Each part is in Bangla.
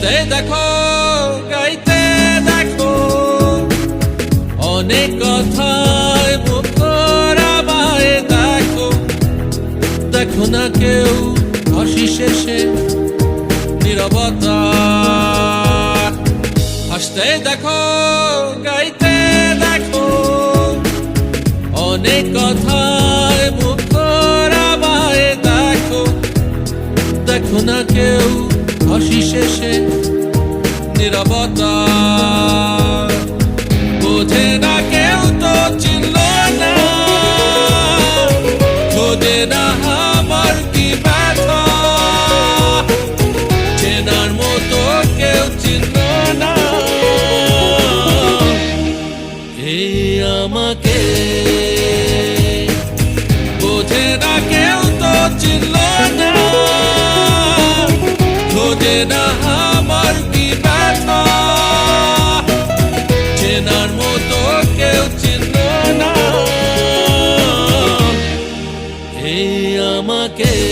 নাচতে দেখো গাইতে দেখো অনেক কথায় মুখরাবায় দেখো দেখো না কেউ হাসি শেষে নিরবতা হাসতে দেখো গাইতে দেখো অনেক কথায় মুখরাবায় দেখো দেখো না কেউ হাসি শেষে নিরবতা। বোঝে না কেউ তো চ que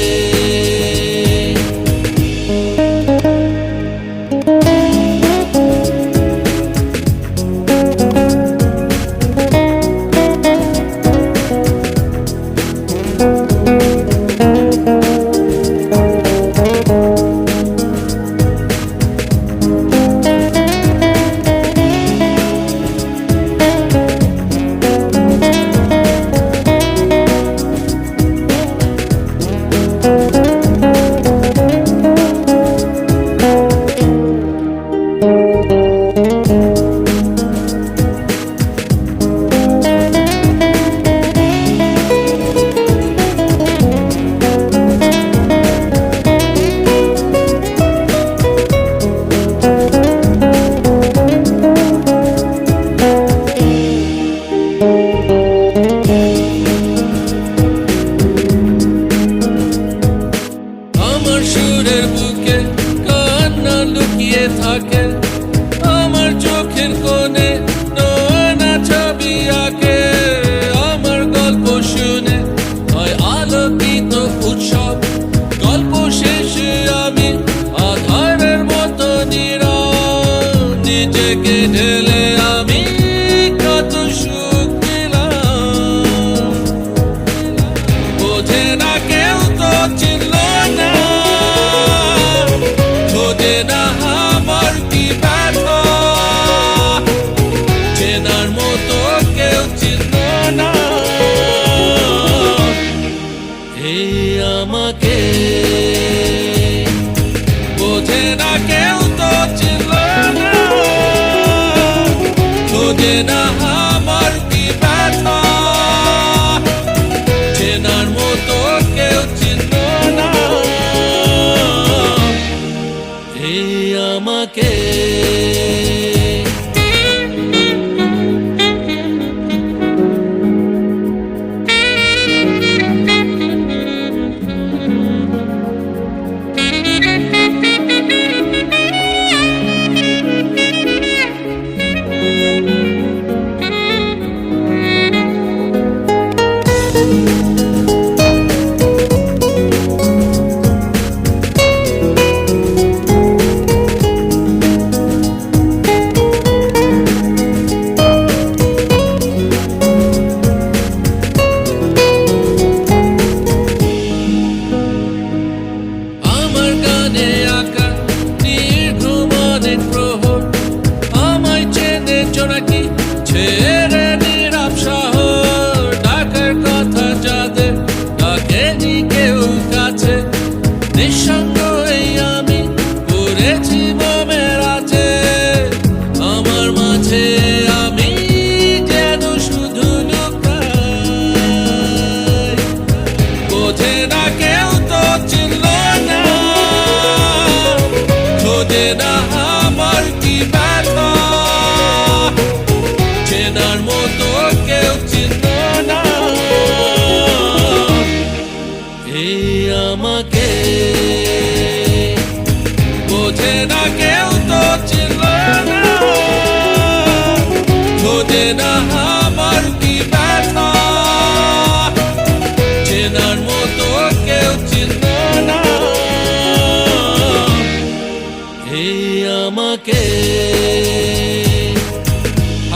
নিজেকে ঢেলে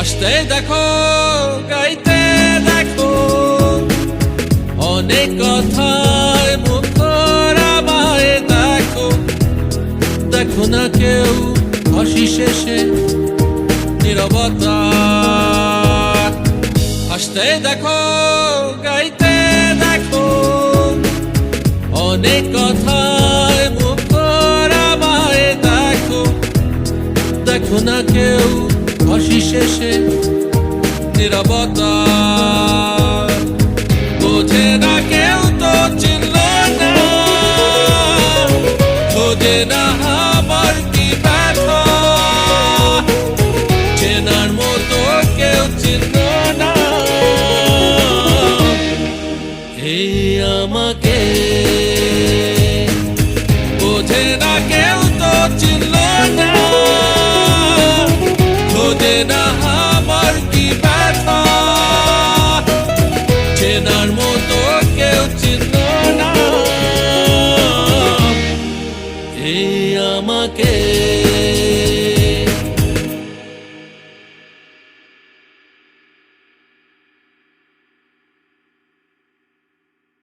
আসতে দেখো, গাইতে দেখো। অনেক কথায় মুখরাবায় দেখো। দেখো না কেউ হাসি শেষে নিরবতা। আসতে দেখো, গাইতে দেখো। অনেক কথায় মুখরাবায় দেখো। দেখো না কেউ হাসি শেষে নিরবতা বোঝে না কেউ তো চিনল না না